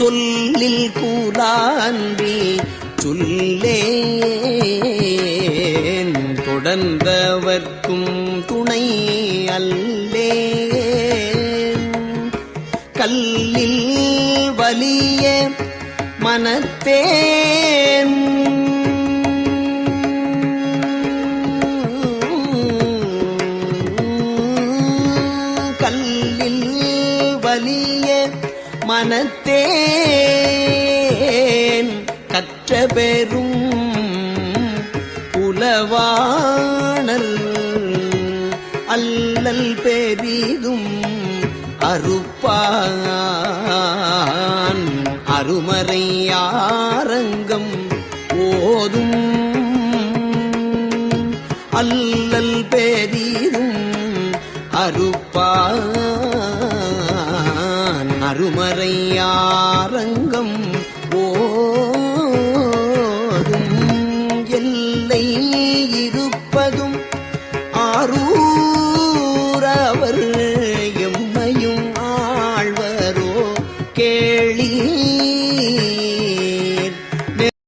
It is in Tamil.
சொல்லில் கூறான்றி சொல்லே தொடர்ந்தவர்க்கும் துணை அல்லே கல்லில் வலிய மனத்தேன். கல்லில் வலிய மனத்தேன். கற்ற பெரும் புலவாணர் அல்லல் பெரிதும் அறுப்பான். அருமறையாரங்கம் ஓதும் அல்லல் பெரிதும் அறுப்பான். அருமறையாரங்கம் ஓதும் எல்லை இருப்பதும் ஆரூரவர் எம்மையும் ஆழ்வரோ கேளீ